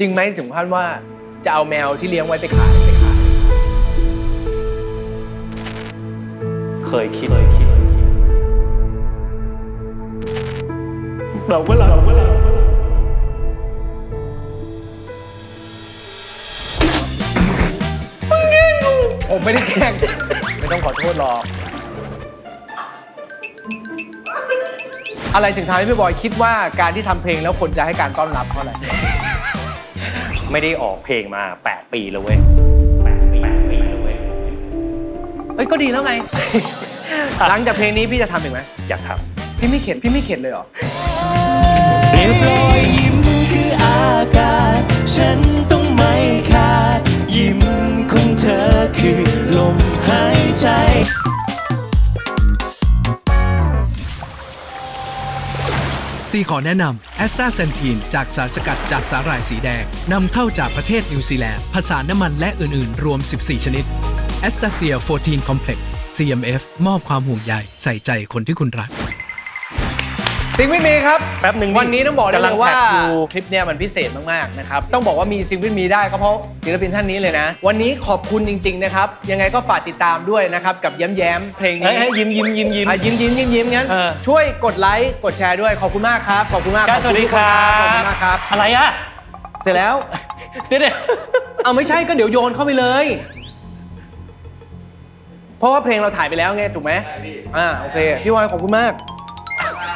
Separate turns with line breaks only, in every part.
จริงไหมถึงขั้นว่าจะเอาแมวที่เลี้ยงไว้ไปขายไปขาย
เคยคิดเคยคิดเราก็เราก็เรา
ผมไม่ได้แกล้งไม่ต้องขอโทษหรอก อะไรถึงทำให้พี่บอยคิดว่าการที่ทำเพลงแล้วคนจะให้การต้อนรับเพราะอะไร
ไม่ได้ออกเพลงมา 8 ปีแล้วเว้ยแปดปีแปดปีแล้วเว้ย
เอ้ยก็ดีแล้วไง หลังจากเพลงนี้พี่จะทำอีกไหม
อยากท
พี่ไม่เข็ดพี่ไม่เข็ดเลยเหรอ
เรียบรอยยิ้มคืออากาศ ฉันต้องไม่ขาด ยิ้มของเธอคือลมหายใจ
ซีขอแนะนำแอสตาเซนทีนจากสารสกัดจากสาหร่ายสีแดงนำเข้าจากประเทศนิวซีแลนด์ผสานน้ำมันและอื่น ๆ รวม 14 ชนิดแอสตาเซีย14 Complex CMF มอบความห่วงใยใส่ใจคนที่คุณรัก
ซิงวินมีครับ
แป๊บหนึ่ง
วันนี้ต้องบอกได้
กำ
เล
ลัง
ยว่า
แท็กอยู่
คลิปเนี้ยมันพิเศษมากๆนะครับ ต้องบอกว่ามีซิงวินมีได้ก็เพราะศิลปินท่านนี้เลยนะ วันนี้ขอบคุณจริง ๆ นะครับ ยังไงก็ฝากติดตามด้วยนะครับ กับแย้มแย้มๆเพลงำ
เฮ้ย
นี้
เฮ้ยยิ้มยิ้มยิ้มยิ้ม
อะยิ้มยิ้มยิ้มยิ้มงั้น
เออ
ช่วยกดไลค์กดแชร์ด้วยขอบคุณมากครับขอบคุณมาก
ก้า
ข
ส
อบ
วัส
ณ
ดี
ทุก
ค
น
รั
ขอบคุณ
บ
มากครับ
อะไรอะ
เสร็จแล้ว
เดี๋ยวเดี๋ยว
เอาไม่ใช่ก็เดี๋ยวโยนเข้าไปเลย เพราะว่าเพลงเราถ่ายไปแล้วไงถูกไหมอ่าโอเคพี่วอยขอบคุณมาก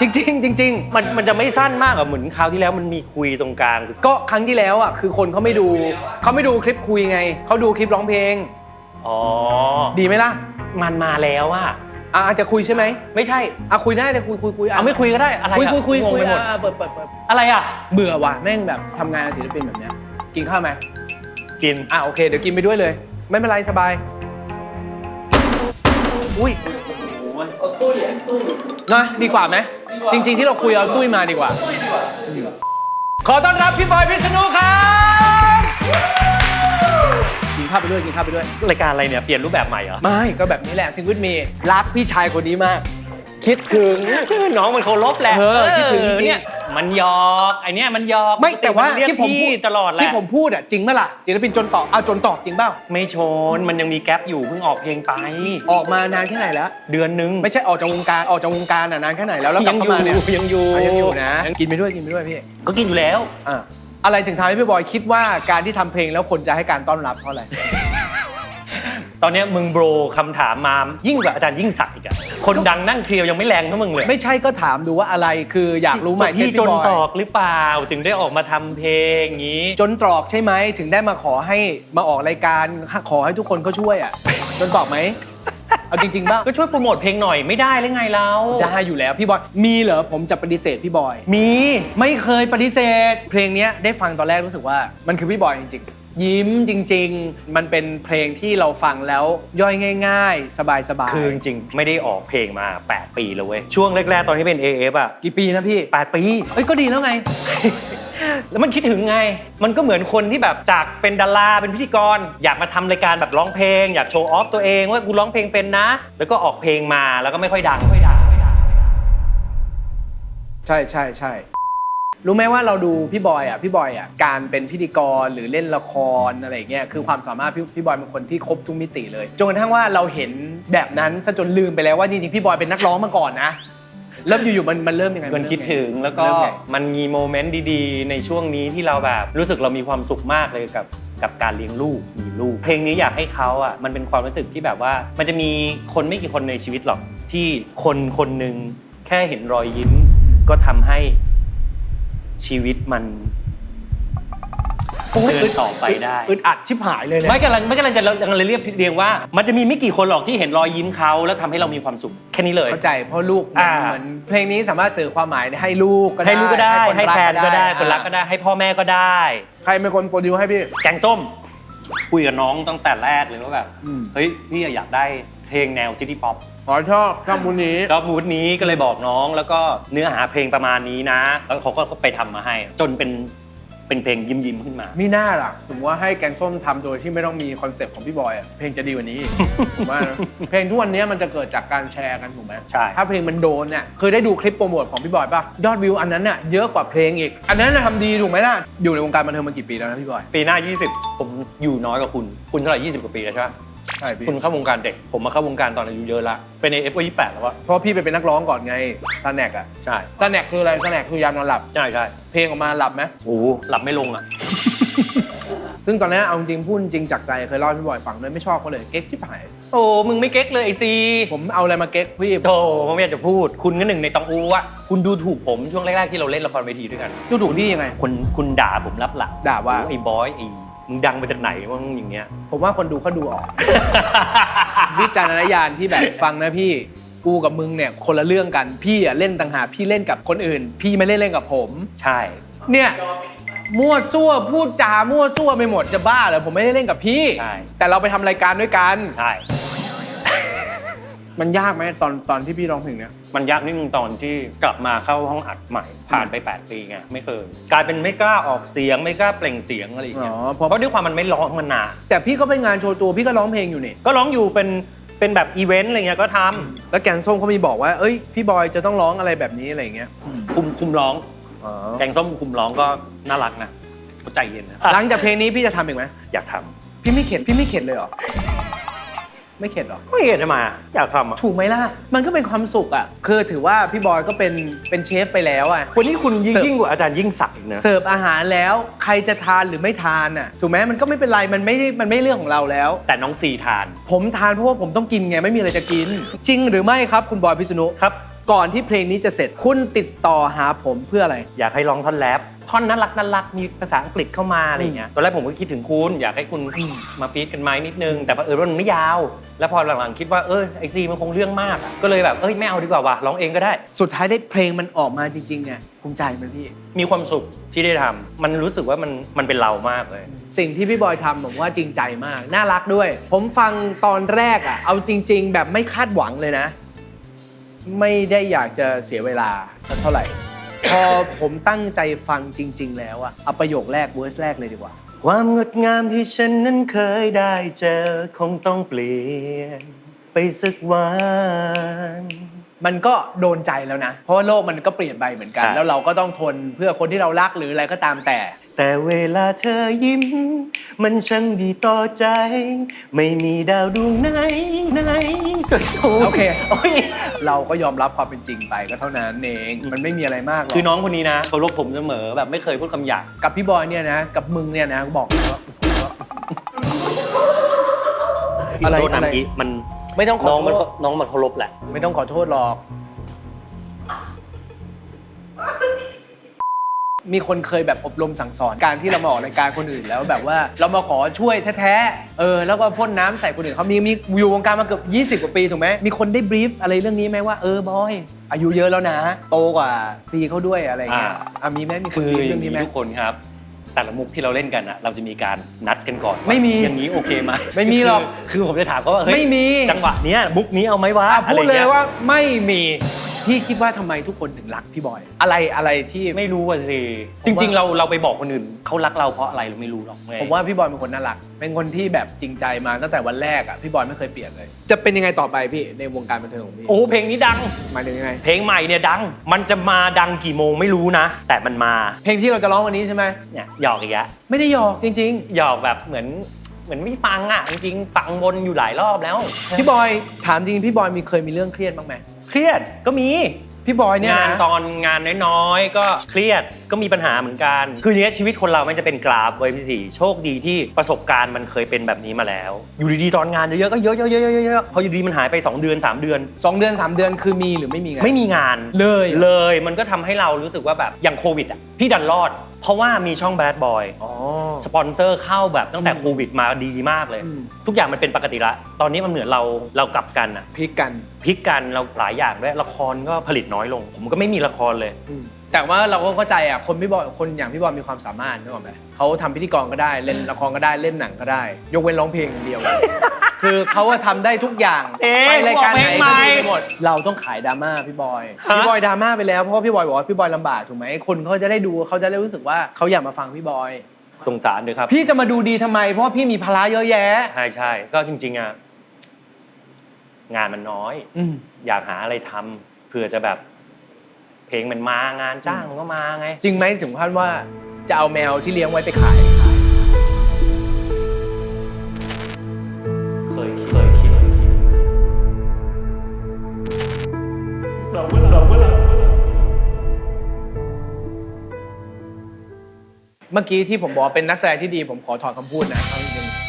จริงๆจริงๆ
มันมันจะไม่สั้นมากอะเหมือนคราวที่แล้วมันมีคุยตรงกลาง
ก็ครั้งที่แล้วอะคือคนเขาไม่ดูเขาไม่ดูคลิปคุยไงเขาดูคลิปร้องเพลง
อ๋อ
ดีไหมล่ะ
มันมาแล้วอะ
อะอาจจะคุยใช่ไหม
ไม่ใช่
อะคุยได้แต่คุยคุยคุยะ
เอาไม่คุยก็ได้อะไร
คุย
อะ
คุยคุย
งง
คุย
ไปหมด
อะเปิดเปิดเปิด
อะไรอะ
เบื่อว่ะแม่งแบบทำงานศิลปินแบบเนี้ยกินข้าวไหม
กิน
อะโอเคเดี๋ยวกินไปด้วยเลย ไม่เป็นไรสบาย
อุ้ย
นะดีกว่าไหมจริง ๆ ที่เราคุยเอาตุ้ยมาดีกว่า ขอต้อนรับพี่บอยพิษณุครับกินข้าวไปด้วยกินข้าวไปด้วย
รายการอะไรเนี่ย เปลี่ยนรูปแบบใหม่เหรอ
ไม่ก็แบบนี้แหละซิงวิทมีรักพี่ชายคนนี้มาก คิดถึง
น้องมันเคารพแหละ
เออคิดถึงจริง
เนี่ย มันหยอกไอเนี้ยมันหยอก
ไม่แต่ว่า
เรียก
ที่ผม
พี่
พูด
ตลอดแหละ
ที่ผมพูดอะจริงไหมล่ะศิลปินจนต่อเอาจนต่อจริงเปล่า
ไม่ชนมันยังมีแกลบอยู่เพิ่งออกเพลงไป
ออกมานานแค่ไหนแล้ว
เดือนนึง
ไม่ใช่ออกจากวงการออกจากวงการอะนานแค่ไหนแล้วแล้วกลับเข้ามาเนี่ย
ยังอยู่
อะยังอยู่นะ กินไปด้วยกินไปด้วยพี่
ก็กินอยู่แล้ว
อะอะไรถึงทำให้พี่บอยคิดว่าการที่ทำเพลงแล้วคนจะให้การต้อนรับเพราะอะไร
ตอนเนี้ยมึงโบรคำถามมายิ่งกว่าอาจารย์ยิ่งศักดิ์อีกอะคนดังนั่งเคลียวยังไม่แรงเท่ามึงเลย
ไม่ใช่ก็ถามดูว่าอะไรคืออยากรู้ไหม
ที่
เช่
จน
พี่บอย
ตอกหรือเปล่า ถึงได้ออกมาทำเพลงอย่างนี้
จนตรอกใช่ไหมถึงได้มาขอให้มาออกรายการขอให้ทุกคนเขาช่วยอะจนตรอกไหมเอาจริงๆบ้าง
ก็ช่วยโปรโมทเพลงหน่อยไม่ได้หรือไงเรา
ได้อยู่แล้วพี่บอยมีเหรอผมจะปฏิเสธพี่บอย
มี
ไม่เคยปฏิเสธ เพลงเนี้ยได้ฟังตอนแรกรู้สึกว่ามันคือพี่บอยจริงๆ ยิ้มจริง ๆ มันเป็นเพลงที่เราฟังแล้วย่อยง่าย ๆ สบายๆ
คือจริงๆไม่ได้ออกเพลงมา 8 ปีแล้วเว้ย ช่วงแรกๆ ตอนที่เป็น AF อะ
กี่ปีนะพี่
8ปี
เอ้ยก็ดีแล้วไง
แล้วมันคิดถึงไง มันก็เหมือนคนที่แบบจากเป็นดาราเป็นพิธีกร อยากมาทำรายการแบบร้องเพลง อยากโชว์ออฟตัวเองว่ากูร้องเพลงเป็นนะ แล้วก็ออกเพลงมาแล้วก็ไม่ค่อยดังไม่ค่อยดังไม่ค่อยดัง
ใช่ใช่ใช่ รู้ไหมว่าเราดูพี่บอยอะพี่บอยอะการเป็นพิธีกรหรือเล่นละครอะไรอย่างเงี้ยคือความสามารถพี่พี่บอยเป็นคนที่ครบทุกมิติเลยจนกระทั่งว่าเราเห็นแบบนั้นซะจนลืมไปแล้วว่าจริงๆพี่บอยเป็นนักร้องมาก่อนนะแล้วอยู่ๆมันมันเริ่มยังไง
มันคิดถึงแล้วก็
เริ่มไง
มันมีโมเมนต์ดีๆ ในช่วงนี้ที่เราแบบรู้สึกเรามีความสุขมากเลยกับกับการเลี้ยงลูกมีลูก เพลงนี้อยากให้เขาอะมันเป็นความรู้สึกที่แบบว่า มันจะมีคนไม่กี่คนในชีวิตหรอกที่คนคนหนึ่งแค่เห็นรอยยิ้มก็ทำให้ ชีวิตมัน
โอ้ย
เดินต่อไปได้
อึดอัดชิบหายเลยเนี่ย
ไม่กำลังไม่กำลังจะกำลังเรียบเรียงว่า มันจะมีไม่กี่คนหรอกที่เห็นรอยยิ้มเขาแล้วทำให้เรามีความสุขแค่นี้เลย
เข้าใจเพราะลูก
อ่า
เหมือนเพลงนี้สามารถสื่อความหมายให้ลูกก็ได้
ให้ลูกก็ได้
คน
ให้
รั
แฟนก็ได้
อ่า
คนรักก็ได้ ให้พ่อแม่ก็ได้
ใครเป็นคนโปรดิวให้พี่
แกงส้มคุยกับน้องตั้งแต่แรกเลยว่าแบบ
อืม
เฮ้ยพี่อยากได้เพลงแนวซิตี้ป๊อป
ขอชอบชอบมูลนี้
รอบมูดนี้ก็เลยบอกน้องแล้วก็เนื้อหาเพลงประมาณนี้นะ แล้วเขาก็ไปทำมาให้ จนเป็นเป็นเพลงยิ้มยิ้มๆขึ้นมา
มีหน้าล่ะผมว่าให้แกงส้มทำโดยที่ไม่ต้องมีคอนเซปต์ของพี่บอยอะเพลงจะดีกว่านี้ผมว่านะเพลงทุกวันนี้มันจะเกิดจากการแชร์กันถูกไหม
ใช่
ถ้าเพลงมันโดนเนี่ยเคยได้ดูคลิปโปรโมทของพี่บอยป่ะยอดวิวอันนั้นน่ะเยอะกว่าเพลงอีก อันนั้นน่ะทำดีถูกไหมล่ะอยู่ในวงการบันเทิงมากี่ปีแล้วนะพี่บอย
ปีหน้า 20 ผมอยู่น้อยกว่าคุณ คุณเท่าไหร่ 20 กว่าปีแล้วใช่ไหม
ใช่พี่
คุณเข้าวงการเด็ก ผมมาเข้าวงการตอนอายุเยอะละเป็นในเอฟก็28แล้วอะ
เพราะพี่ไปเป็นนักร้องก่อนไงซาแนกอะ
ใช่
ซาแนกคืออะไรซาแนกคือยานอนหลับ
ใช่ใช่
เพลงออกมาหลับไหม
โอ้โหหลับไม่ลงอะ
ซึ่งตอนนี้เอาจริงพูดจริงจากใจเคยเล่าให้พี่บอยฟังเลยไม่ชอบเขาเลยเก๊กที่หาย
โอ้มึงไม่เก๊กเลยไอซี
ผมเอาอะไรมาเก๊กพี่
โธ่ผมไม่อยากจะพูด คุณก็หนึ่งในตองอูอะคุณดูถูกผมช่วงแรกๆที่เราเล่นละครเวทีด้วยกัน
ดูถูกพี่ยังไง
คุณคุณด่าผมรับหลัง
ด่าว่า
ไอ้บอยไอ้ มึงดังมาจากไหนวะมึงอย่างเงี้ย
ผมว่าคนดูเขาดูออก วิจารณญาณที่แบบฟังนะพี่กูกับมึงเนี่ยคนละเรื่องกันพี่อะเล่นต่างหากพี่เล่นกับคนอื่น พี่ไม่ได้เล่นกับผม
ใช่
เนี่ยมั่วซั่วพูดจามั่วซั่วไปหมดจะบ้าเหรอผมไม่ได้เล่นกับพี่
ใช่
แต่เราไปทำรายการด้วยกัน
ใช่
มันยากไหมตอนตอนที่พี่ร้องเพลงเนี่ย
มันยากนิดนึงตอนที่กลับมาเข้าห้องอัดใหม่ ผ่านไป 8 ปีไงไม่เคยกลายเป็นไม่กล้าออกเสียงไม่กล้าเปล่งเสียงอะไรอย่างเงี้ย
อ๋อเพ
เพ
ราะ
ราะด้วยความมันไม่ร้องมันนาน
แต่พี่ก็เป็นงานโชว์ตัวพี่ก็ร้องเพลงอยู่นี่
ก็ร้องอยู่เป็นเป็นแบบอีเวนต์อะไรเงี้ยก็ทำ
แล้วแกงส้มเขามีบอกว่า เอ้ย พี่บอยจะต้องร้องอะไรแบบนี้อะไรอย่างเงี้ย
คุมคุมร้อง
อ๋อ
แกงส้มคุมร้องก็น่ารักนะเขาใจเย็นนะ
หลังจากเพลงนี้พี่จะทำอีกไหม
อยากทำ
พี่ไม่เข็ดพี่ไม่เข็ดเลยเหรอ ไม่เข็ดเหรอ
ไม่เห็นทำไมอะอยากทำอะ
ถูกไหมล่ะ มันก็เป็นความสุขอะ คือถือว่าพี่บอยก็เป็นเป็นเชฟไปแล้วอะ
วันนี้คุณยิ่ง
เสิร์ฟ
ยิ่งกว่าอาจารย์ยิ่งศักดิ์อีกนะ
เสิร์ฟอาหารแล้วใครจะทานหรือไม่ทานอะ ถูกไหมมันก็ไม่เป็นไร มันไม่ได้มันไม่เรื่องของเราแล้ว
แต่น้องซีทาน
ผมทานเพราะว่าผมต้องกินไง ไม่มีอะไรจะกิน จริงหรือไม่ครับคุณบอยพิษณุ
ครับ
ก่อนที่เพลงนี้จะเสร็จ คุณติดต่อหาผมเพื่ออะไร
อยากให้ร้องท่อนแรป ท่อนน่ารักน่ารักมีภาษาอังกฤษเข้ามาอะไรเงี้ยตอนแรกผมก็คิดถึงคุณ อยากให้คุณมาฟีดกันไหมนิดนึง แต่เออว่ามันไม่ยาว แล้วพอหลังๆคิดว่าเออไอซีมันคงเรื่องมาก ก็เลยแบบเอ้ยไม่เอาดีกว่าว่ะร้องเองก็ได้
สุดท้ายได้เพลงมันออกมาจริงๆไงภูมิใจไหมพี่
มีความสุขที่ได้ทำมันรู้สึกว่ามันมันเป็นเรามากเลย
สิ่งที่พี่บอยทำผมว่าจริงใจมาก น่ารักด้วย ผมฟังตอนแรกอะเอาจริง ๆ แบบไม่คาดหวังเลยนะ ไม่ได้อยากจะเสียเวลาสักเท่าไหร่ พอผมตั้งใจฟังจริง ๆ แล้วอะเอาประโยคแรกเวอร์สแรกเลยดีกว่า
ความงดงามที่ฉันนั้นเคยได้เจอคงต้องเปลี่ยน ไปสักวัน
มันก็โดนใจแล้วนะ เพราะว่าโลกมันก็เปลี่ยนไปเหมือนกัน
ใช่
แล้วเราก็ต้องทนเพื่อคนที่เรารักหรืออะไรก็ตามแต่
แต่เวลาเธอยิ้ม มันช่างดีต่อใจ ไม่มีดาวดวงไหนไหนสุด
โอเค
โอ้ย
เราก็ยอมรับความเป็นจริงไปก็เท่านั้นเองมันไม่มีอะไรมากหรอก
คือน้องคนนี้นะเคารพผมเสมอแบบไม่เคยพูดคำหยาบ
กับพี่บอยเนี่ยนะกับมึงเนี่ยนะบอกเลยว่าอะไร
โทษนะ
อะไร
เมื่อกี้มัน
ไม่ต้องขอ
น้องมัน
โทษ
น้องมันเคารพแหละ
ไม่ต้องขอโทษหรอก มีคนเคยแบบอบรมสั่งสอนการที่เรามาออกรายการคนอื่นแล้วแบบว่าเรามาขอช่วยแท้ๆ เออ แล้วก็พ่นน้ำใส่คนอื่นเขามีมีอยู่วงการมาเกือบ20 กว่าปีถูกไหมมีคนได้บรีฟอะไรเรื่องนี้ไหมว่าเออบอย อายุเยอะแล้วนะ โตกว่าซีเขาด้วยอะไรเงี้ย
อ่า
อะมีไหมมีคน
คือบ
รีฟ
อ
เรื่องนี้ไหม
ทุกคนครับ แต่ละมุกที่เราเล่นกันอะเราจะมีการนัดกันก่อน
ไม่มี
อย่างนี้โอเคไหม
ไม่มีหรอก
คือคือผมจะถามเขาว่าเฮ้ย
ไม่มี
จังหวะเนี้ยมุกนี้เอาไหมวะ
อะพูด
อะไร
เลย
งี้
ว่าไม่มี พี่คิดว่าทำไมทุกคนถึงรักพี่บอย อะไรอะไรที่
ไม่รู้ว่าสิจริง ๆ เราเราไปบอกคนอื่นเขารักเราเพราะอะไรเราไม่รู้หรอก
ผมว่าพี่บอยเป็นคนน่ารัก เป็นคนที่แบบจริงใจมาตั้งแต่วันแรกอะพี่บอยไม่เคยเปลี่ยนเลย จะเป็นยังไงต่อไปพี่ในวงการบันเทิงของพี่
โอ้เพลงนี้ดัง
หมายถึงยังไง
เพลงใหม่เนี่ยดัง มันจะมาดังกี่โมงไม่รู้นะ แต่มันมา
เพลงที่เราจะร้องวันนี้ใช่ไหม
เนี่ยหยอกอีกแล้ว
ไม่ได้หยอกจริง
หยอกแบบเหมือนเหมือนไม่ฟังอะจริงๆฟังวนอยู่หลายรอบแล้ว
ๆ พี่บอยถามจริงพี่บอยมีเคยมีเรื่องเครียดบ้างไหม
เครียดก็มี
พี่บอยเนี่ย
งาน
นะ
ตอนงานน้อยๆ ก็เครียดก็มีปัญหาเหมือนกัน คืออย่างเงี้ยชีวิตคนเรามันจะเป็นกราฟเว้ยพี่สี่โชคดีที่ประสบการณ์มันเคยเป็นแบบนี้มาแล้ว อยู่ดีๆตอนงานเยอะๆก็เยอะๆๆๆๆพออยู่ดีมันหายไป 2 เดือน 3 เดือน
สองเดือนสามเดือนคือมีหรือไม่มีงาน
ไม่มีงาน
เลย
เลยมันก็ทำให้เรารู้สึกว่าแบบอย่างโควิดอะพี่ดันรอด เพราะว่ามีช่องแบดบอย
อ๋อ
สปอนเซอร์เข้าแบบตั้งแต่
อืม
โควิดมาดีมากเลย
อืม
ทุกอย่างมันเป็นปกติละ ตอนนี้มันเหมือนเราเรากลับกันอะ
พลิกกัน
พลิกกันเราหลายอย่างด้วยละครก็ผลิตน้อยลง ผมก็ไม่มีละครเลย
อืม แต่ว่าเราก็เข้าใจอะคนพี่บอยคนอย่างพี่บอยมีความสามารถนึกออกไหมเขาทำพิธีกรก็ได้เล่นละครก็ได้เล่นหนังก็ได้ ยกเว้นร้องเพลงอย่างเดียว คือเขาอะทำได้ทุกอย่าง
เอ๊ะ
ไปรายการไหน
บอกเพลงใหม่
ก็ดีไปหมดเราต้องขายดราม่าพี่บอย
ฮะ
พี่บอยดราม่าไปแล้วเพราะว่าพี่บอยบอกว่าพี่บอยลำบากถูกไหมคนเขาจะได้ดูเขาจะได้รู้สึกว่าเขาอยากมาฟังพี่บอย
สงสารด้วยครับ
พี่จะมาดูดีทำไม เพราะว่าพี่มีภาระเยอะแยะ
ใช่ใช่ก็จริง ๆอะงานมันน้อย
อืม
อยากหาอะไรทำเผื่อจะแบบ เพลงมันมางานจ้างมันก็มาไง
จริงไหมถึงขั้นว่าจะเอาแมวที่เลี้ยงไว้ไปขาย
เคยเคยคิดเราเมื่อเราเมื่อเรา
เมื่อกี้ที่ผมบอกว่าเป็นนักแสดงที่ดีผมขอถอนคำพูดนะเอาจริงๆ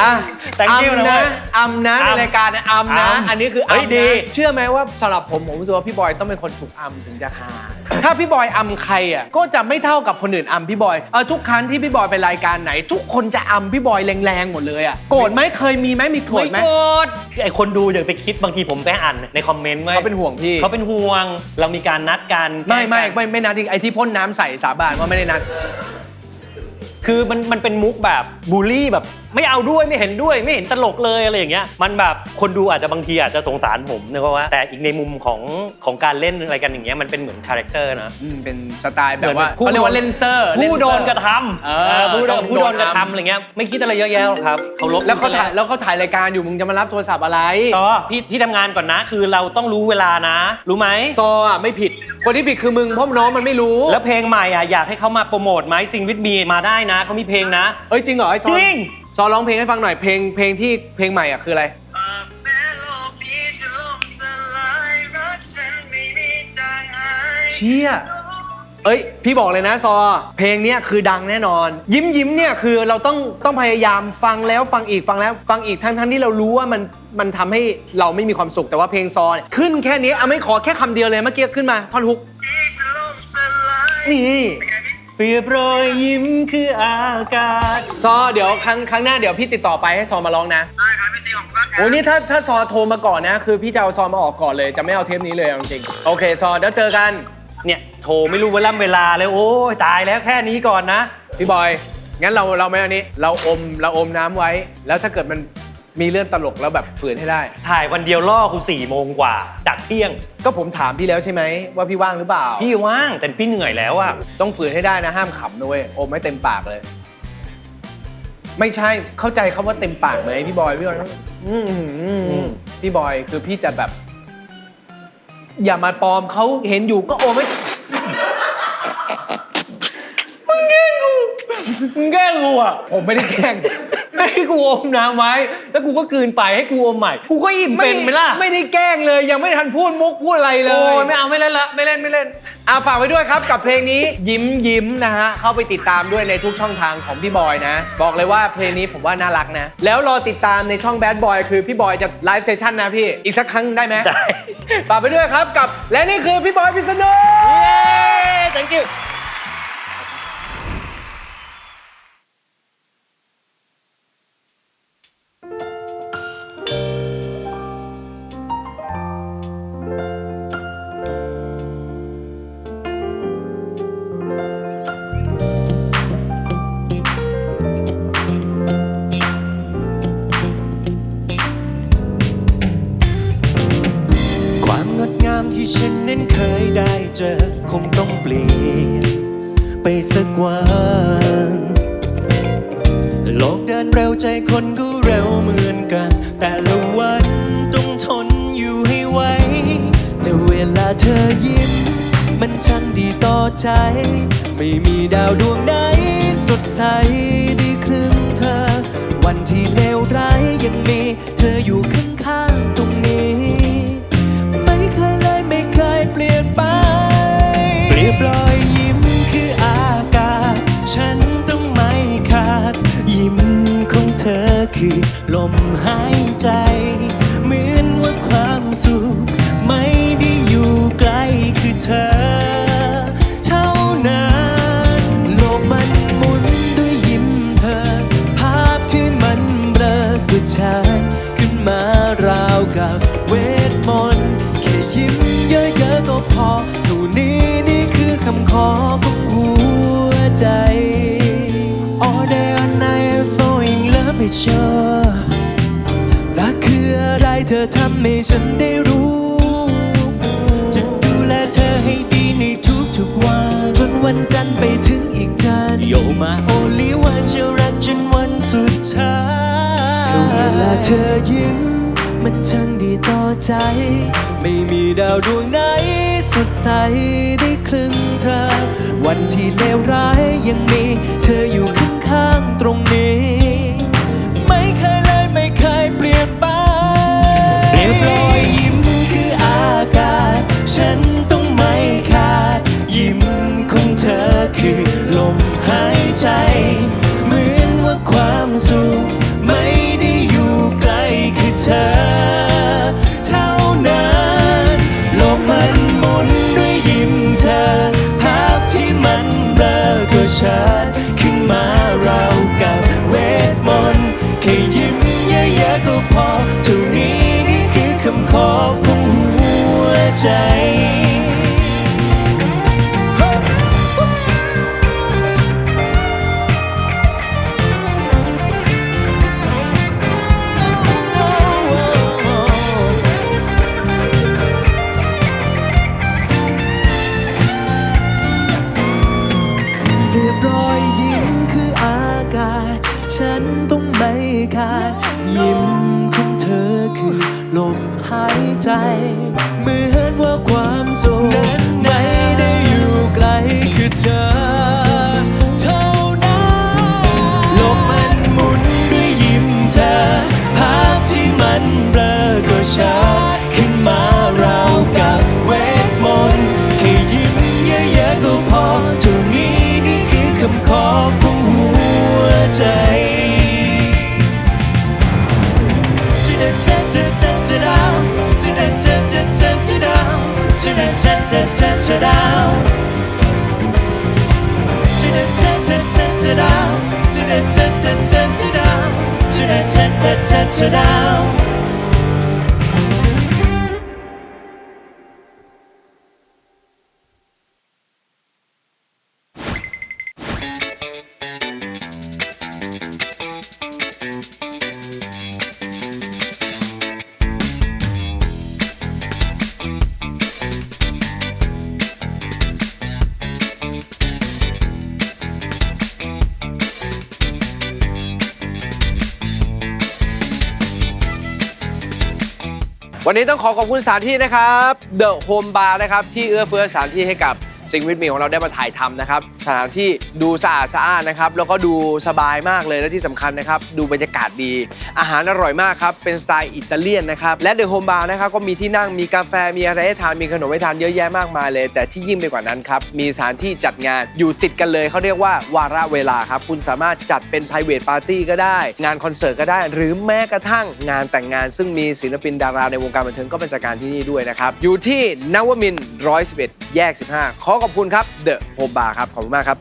อะ
Thank you
อำ
นะ
นะ
เว้ย
อำนะใน
อำ
รายการนะอำนะ
อำ
อันนี้คือ
เฮ้ย
อำ
ดี
นะเชื่อไหมว่าสำหรับผมผมรู้สึกว่าพี่บอยต้องเป็นคนถูกอำถึงจะฮาถ้าพี่บอยอำใครอะก็จะไม่เท่ากับคนอื่นอำพี่บอยเออทุกครั้งที่พี่บอยไปรายการไหน ทุกคนจะอำพี่บอยแรงๆหมดเลยอะโกรธไหมเคยมีไหมมีโกรธไหม
ไม่โกรธไอคนดูอย่าไปคิดบางทีผมไปอ่านในคอมเมนต์ไว้
เขาเป็นห่วงพี่
เขาเป็นห่วง เรามีการนัดกัน
ไม่ไม่
แกล้งกัน
ไม่ไม่นัดจริงไอ้ที่พ่นน้ำใส่สาบานว่าไม่ได้นัด
คือมันมันเป็นมุกแบบบูลลี่แบบ ไม่เอาด้วยไม่เห็นด้วยไม่เห็นตลกเลยอะไรอย่างเงี้ยมันแบบคนดูอาจจะบางทีอาจจะสงสารผมนึกว่าแต่อีกในมุมของของการเล่นอะไรกันอย่างเงี้ยมันเป็นเหมือนคาแรคเตอร์นะ
อืมเป็นสไตล์แบบว่า
ผู้
เขาเรียกว่าเล่นเซอร์
ผู้โดน
เล่เซอ
กระทำ
เอ
เอ
อ
อผู้โด
ต้อนง
ผู้โดน
โดน
กระ
ทำ
ทำอะไรเงี้ยไม่คิดอะไรเยอะแยะหรอกครับเคารพ
แล้วเขา
ซะ
ถ่ายแล้วเขาถ่ายรายการอยู่มึงจะมารับโทรศัพท์อะไร
ซอพี่พี่ทำงานก่อนนะ คือเราต้องรู้เวลานะ รู้ไหม
ซออะไม่ผิด คนที่ผิดคือมึงเพราะน้องมันไม่รู้
แล้วเพลงใหม่อะอยากให้เขามาโปรโมทไหมซิงวิทมีมาได้นะเขามีเพลงนะ
เอ้ยจริงเหรอไอ้ซอ
จริง
ซอร้องเพลงให้ฟังหน่อยเพลงเพลงที่เพลงใหม่อะคืออะไร
แม้โลกนี้จะล่มสลายรักฉันไม่มีจางหาย
เชี่ย เอ้ย พี่บอกเลยนะซอ เพลงเนี้ยคือดังแน่นอน ยิ้มยิ้มเนี่ยคือเราต้องต้องพยายามฟังแล้วฟังอีกฟังแล้วฟังอีกทั้งทั้งที่เรารู้ว่ามันมันทำให้เราไม่มีความสุขแต่ว่าเพลงซอเนี่ยขึ้นแค่นี้เอาไม่ขอแค่คำเดียวเลยเมื่อกี้ขึ้นมาท่อนฮุก
นี้จะล่มสลาย
นี่
เปรียบรอยยิ้มคืออากาศ
ซอเดี๋ยวครั้งครั้งหน้าเดี๋ยวพี่ติดต่อไปให้ซอมาร้องนะ
ได้ครับพี่ซีของรักครั
โอ้ยนี่ถ้าถ้าซอโทรมาก่อนนะ คือพี่จะเอาซอมาออกก่อนเลย จะไม่เอาเทปนี้เลยเอาจริงๆโอเค ซอเดี๋ยวเจอกัน
เนี่ยโทรไม่รู้เวลาเวลาเลยโอ้ยตายแล้วแค่นี้ก่อนนะ
พี่บอย งั้นเราเราไม่เอานี้ เราอมเราอมน้ำไว้ แล้วถ้าเกิดมัน มีเรื่องตลกแล้วแบบฝืนให้ได้
ถ่ายวันเดียวล่อกูสี่โมงกว่าจากเที่ยง
ก็ผมถามพี่แล้วใช่ไหมว่าพี่ว่างหรือเปล่า
พี่ว่างแต่พี่เหนื่อยแล้วอะ
ต้องฝืนให้ได้นะห้ามขำด้วยอมไม่เต็มปากเลย ไม่ใช่เข้าใจคาว่าเต็มปากไหมพี่บอยพี่บอยต้องอืมอืมอืมอืมพี่บอยคือพี่จะแบบ อย่ามาปลอมเขาเห็นอยู่ก็โอมไม่
มึงแกล้งกูอะ
ผมไม่ได้แกล้ง
ให้กูอมน้ำไว้ แล้วกูก็กลืนไปให้กูอมใหม่ กูก็อิ่มเป็นไหมล่ะ
ไม่ได้แกล้งเลยยังไม่ทันพูดมุกพูดอะไรเล
โอ้
ย
ยไม่เอาไม่เล่นละไม่เล่นไม่เล่น
อาฝากไว้ด้วยครับกับเพลงนี้ยิ้มยิ้มนะฮะเข้าไปติดตามด้วยในทุกช่องทางของพี่บอยนะ บอกเลยว่าเพลงนี้ผมว่าน่ารักนะ แล้วรอติดตามในช่อง Bad Boy คือพี่บอยจะไลฟ์เซสชั่นนะพี่ อีกสักครั้งได้ไหม
ได้
ฝากไปด้วยครับกับและนี่คือพี่บอยพิษณุ
เย้ thank you
กวันโลกเดินเร็วใจคนก็เร็วเหมือนกัน แต่ละวันต้องทนอยู่ให้ไหวแต่เวลาเธอยิ้ม มันช่างดีต่อใจ ไม่มีดาวดวงไหนสดใสได้ครึ่งเธอ วันที่เลวร้ายยังมี เธออยู่ข้าง คือลมหายใจ เหมือนว่าความสุข ไม่ได้อยู่ไกลคือเธอ เท่านั้น โลกมันหมุนด้วยยิ้มเธอ ภาพที่มันเบลอก็ชัดขึ้นมาราวกับเวทมนต์แค่ยิ้มเยอะๆก็พอเท่านี้นี่คือคำขอของหัวใจ ทำให้ฉันได้รู้ จะดูแลเธอให้ดีในทุกๆวัน จนวันจันทร์ไปถึงอีกจันทร์โยมาโอลิวันจะรักจนวันสุดท้ายเวลาเธอยิ้มมันช่างดีต่อใจ ไม่มีดาวดวงไหนสดใสได้ครึ่งทางวันที่เลวร้ายยังมี เธออยู่ข้างๆตรงนี้ ไม่เคยเลยไม่เคยเปลี่ยนไป เรียบรอยยิ้มคืออากาศ ฉันต้องไม่ขาด ยิ้มของเธอคือลมหายใจ เหมือนว่าความสุขไม่ได้อยู่ไกลคือเธอ เท่านั้นโลกมันหมุนด้วยยิ้มเธอ ภาพที่มันเบลอก็ชัด ยิ้มของเธอคือลมหายใจ เหมือนว่าความสุขนั้นไม่ได้อยู่ไกลคือเธอเท่านั้นลกมันหมุนด้วยยิ้มเธอ ภาพที่มันเบลอก็ชัดขึ้นมาราวกับเวทมนต์แค่ยิ้มเยอะๆก็พอเท่านี้นี่คือคำขอของหัวใจ down.
วันนี้ต้องขอขอบคุณสถานที่นะครับ The Home Bar นะครับ ที่เอื้อเฟื้อสถานที่ให้กับ สิงวิทมีของเราได้มาถ่ายทำนะครับ สถานที่ดูสะอาดสะอ้านนะครับ แล้วก็ดูสบายมากเลยและที่สำคัญนะครับ ดูบรรยากาศดี อาหารอร่อยมากครับ เป็นสไตล์อิตาเลียนนะครับ และ The Home Bar นะครับ ก็มีที่นั่งมีกาแฟมีอะไรให้ทานมีขนมให้ทานเยอะแยะมากมายเลย แต่ที่ยิ่งไปกว่านั้นครับ มีสถานที่จัดงานอยู่ติดกันเลยเขาเรียกว่าวาระเวลาครับ คุณสามารถจัดเป็น private party ก็ได้ งานคอนเสิร์ตก็ได้ หรือแม้กระทั่งงานแต่งงาน ซึ่งมีศิลปินดาราในวงการบันเทิงก็เป็นจัดการที่นี่ด้วยนะครับอยู่ที่นวมินทร์111 แยก 15ขอขอบคุณครับเดอะโฮมบาร์ครับขอบคุณมากครับ